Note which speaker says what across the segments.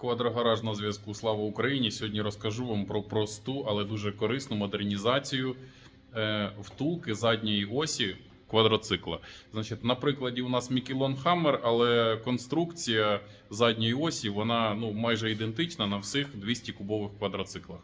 Speaker 1: Квадрогараж на зв'язку. Слава Україні! Сьогодні розкажу вам про просту, але дуже корисну модернізацію е, втулки задньої осі квадроцикла. Значить, на прикладі у нас Мікелон Хаммер, але конструкція задньої осі вона ну, майже ідентична на всіх 200 кубових квадроциклах.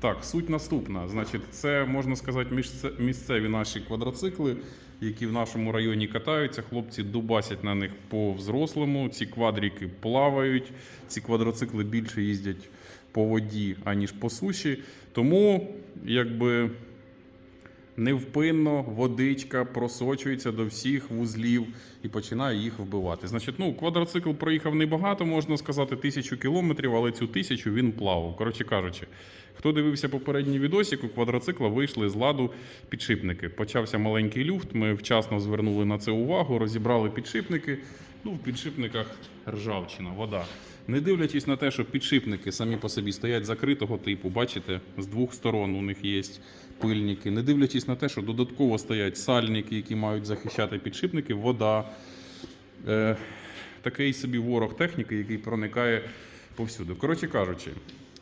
Speaker 1: Так, суть наступна. Значить, це можна сказати місце- місцеві наші квадроцикли, які в нашому районі катаються. Хлопці дубасять на них по взрослому. Ці квадрики плавають, ці квадроцикли більше їздять по воді, аніж по суші. Тому, якби невпинно водичка просочується до всіх вузлів і починає їх вбивати. Значить, ну, квадроцикл проїхав небагато, можна сказати, тисячу кілометрів, але цю тисячу він плавав. Коротше кажучи, хто дивився попередній відосик, у квадроцикла вийшли з ладу підшипники. Почався маленький люфт. Ми вчасно звернули на це увагу, розібрали підшипники. Ну, в підшипниках ржавчина, вода. Не дивлячись на те, що підшипники самі по собі стоять закритого типу, бачите, з двох сторон у них є пильники. Не дивлячись на те, що додатково стоять сальники, які мають захищати підшипники, вода. Е, такий собі ворог техніки, який проникає повсюди. Коротше кажучи,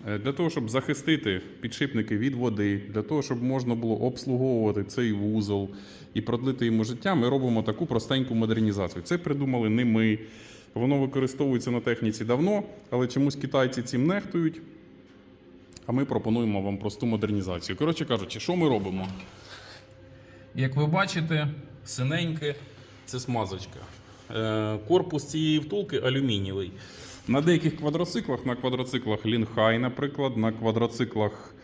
Speaker 1: е, для того, щоб захистити підшипники від води, для того, щоб можна було обслуговувати цей вузол і продлити йому життя, ми робимо таку простеньку модернізацію. Це придумали не ми. Воно використовується на техніці давно, але чомусь китайці цим нехтують. А ми пропонуємо вам просту модернізацію. Коротше кажучи, що ми робимо? Як ви бачите, синеньке це смазочка. Е, Корпус цієї втулки алюмінієвий. На деяких квадроциклах, на квадроциклах Лінхай, наприклад, на квадроциклах,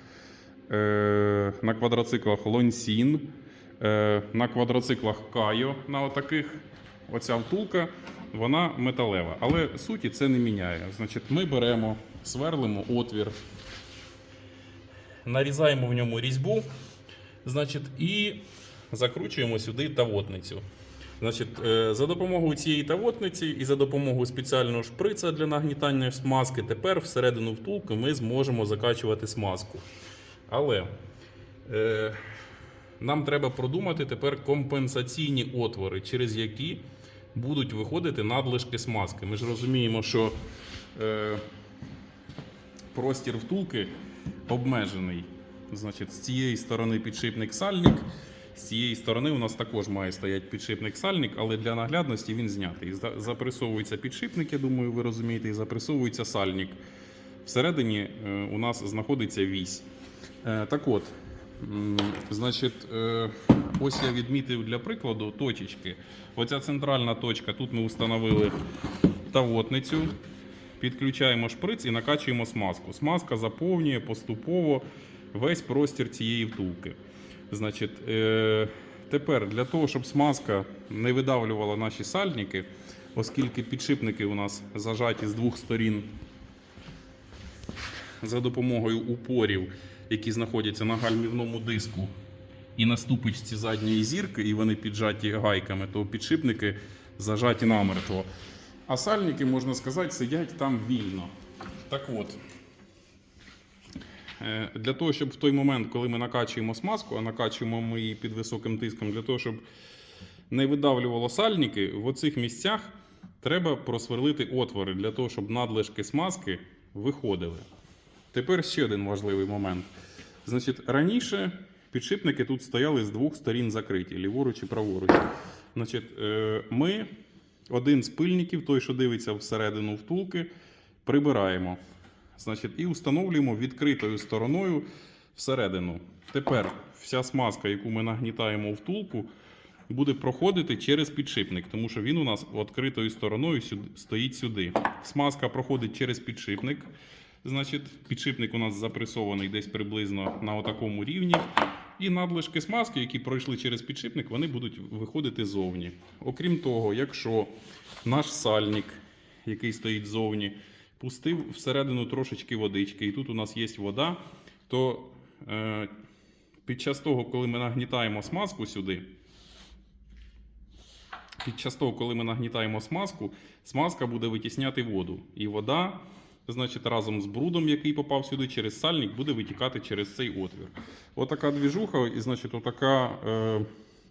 Speaker 1: е, на квадроциклах Лонсін, е, на квадроциклах Кайо, на отаких, оця втулка, вона металева. Але суті це не міняє. Значить, ми беремо, сверлимо отвір, нарізаємо в ньому різьбу, значить, і закручуємо сюди тавотницю. Значить, е, за допомогою цієї тавотниці і за допомогою спеціального шприца для нагнітання смазки, тепер всередину втулки ми зможемо закачувати смазку. Але е, нам треба продумати тепер компенсаційні отвори, через які будуть виходити надлишки смазки. Ми ж розуміємо, що е, простір втулки обмежений. Значить, з цієї сторони підшипник сальник, з цієї сторони у нас також має стояти підшипник сальник, але для наглядності він знятий. Запресовується підшипник, я думаю, ви розумієте, і запресовується сальник. Всередині е, у нас знаходиться вісь. Е, Так от, значить, е, ось я відмітив для прикладу точечки. Оця центральна точка, тут ми встановили тавотницю. Підключаємо шприц і накачуємо смазку. Смазка заповнює поступово весь простір цієї втулки. Значить, е, тепер для того, щоб смазка не видавлювала наші сальники, оскільки підшипники у нас зажаті з двох сторін за допомогою упорів, які знаходяться на гальмівному диску, і на ступичці задньої зірки, і вони піджаті гайками, то підшипники зажаті намертво. А сальники, можна сказати, сидять там вільно. Так от, е, для того, щоб в той момент, коли ми накачуємо смазку, а накачуємо ми її під високим тиском, для того, щоб не видавлювало сальники, в оцих місцях треба просверлити отвори для того, щоб надлишки смазки виходили. Тепер ще один важливий момент. Значить, раніше підшипники тут стояли з двох сторін закриті, ліворуч і праворуч. Значить, е, ми один з пильників, той, що дивиться всередину втулки, прибираємо. Значить, і встановлюємо відкритою стороною всередину. Тепер вся смазка, яку ми нагнітаємо в втулку, буде проходити через підшипник, тому що він у нас відкритою стороною стоїть сюди. Смазка проходить через підшипник. Значить, підшипник у нас запресований десь приблизно на отакому рівні. І надлишки смазки, які пройшли через підшипник, вони будуть виходити зовні. Окрім того, якщо наш сальник, який стоїть зовні, пустив всередину трошечки водички, і тут у нас є вода, то е, під час того, коли ми нагнітаємо смазку сюди, під час того, коли ми нагнітаємо смазку, смазка буде витісняти воду. І вода, значить, разом з брудом, який попав сюди через сальник, буде витікати через цей отвір. Отака двіжуха, і значить, отака е,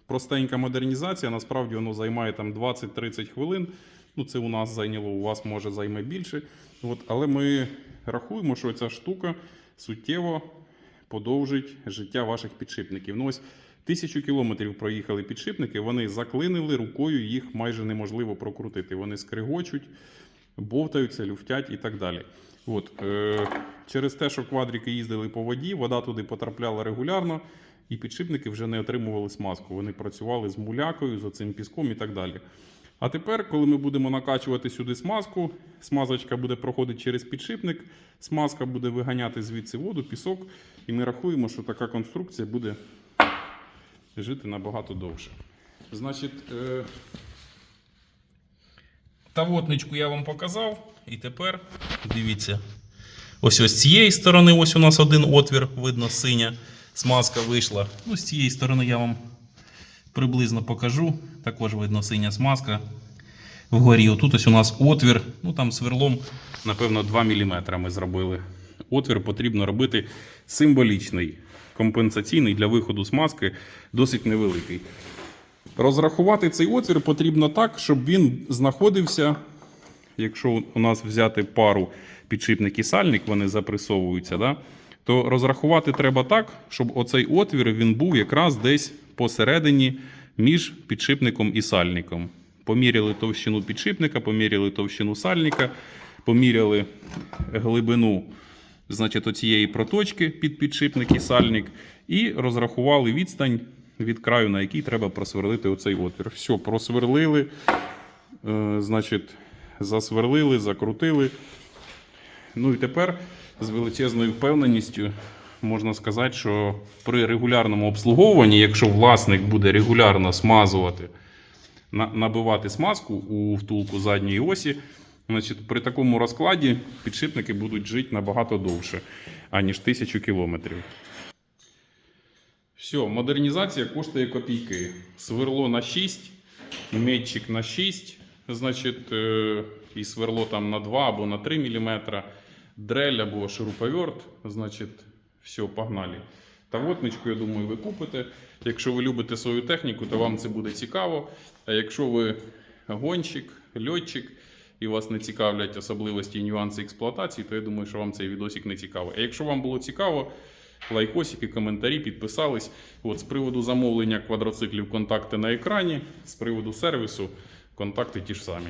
Speaker 1: простенька модернізація. Насправді воно займає там 20-30 хвилин. Ну, це у нас зайняло, у вас може займе більше. От, але ми рахуємо, що ця штука суттєво подовжить життя ваших підшипників. Ну ось тисячу кілометрів проїхали підшипники, вони заклинили рукою, їх майже неможливо прокрутити. Вони скригочуть, бовтаються, люфтять і так далі. От, е, через те, що квадрики їздили по воді, вода туди потрапляла регулярно, і підшипники вже не отримували смазку. Вони працювали з мулякою, з оцим піском і так далі. А тепер, коли ми будемо накачувати сюди смазку, смазочка буде проходити через підшипник, смазка буде виганяти звідси воду, пісок, і ми рахуємо, що така конструкція буде жити набагато довше. Значить, е... тавотничку я вам показав, і тепер дивіться. Ось ось з цієї сторони, ось у нас один отвір, видно, синя смазка вийшла. Ну, з цієї сторони я вам приблизно покажу. Також видно синя смазка вгорі. Отут ось у нас отвір. Ну там сверлом, напевно, 2 мм ми зробили. Отвір потрібно робити символічний, компенсаційний для виходу смазки, досить невеликий. Розрахувати цей отвір потрібно так, щоб він знаходився. Якщо у нас взяти пару підшипник і сальник, вони запресовуються, да? то розрахувати треба так, щоб оцей отвір він був якраз десь посередині між підшипником і сальником. Поміряли товщину підшипника, поміряли товщину сальника, поміряли глибину значить, оцієї проточки під підшипник і сальник, і розрахували відстань від краю, на який треба просверлити оцей отвір. Все, просверлили, е, значить, засверлили, закрутили. Ну і тепер з величезною впевненістю можна сказати, що при регулярному обслуговуванні, якщо власник буде регулярно смазувати, набивати смазку у втулку задньої осі, значить, при такому розкладі підшипники будуть жити набагато довше, аніж тисячу кілометрів. Все, модернізація коштує копійки. Сверло на 6, метчик на 6, значить, і сверло там на 2 або на 3 мм, дрель або шуруповерт, значить, все, погнали. Тавотничку, я думаю, ви купите. Якщо ви любите свою техніку, то вам це буде цікаво. А якщо ви гонщик, льотчик і вас не цікавлять особливості і нюанси експлуатації, то я думаю, що вам цей відосик не цікавий. А якщо вам було цікаво, лайкосики, коментарі, підписались. От з приводу замовлення квадроциклів контакти на екрані, з приводу сервісу контакти ті ж самі.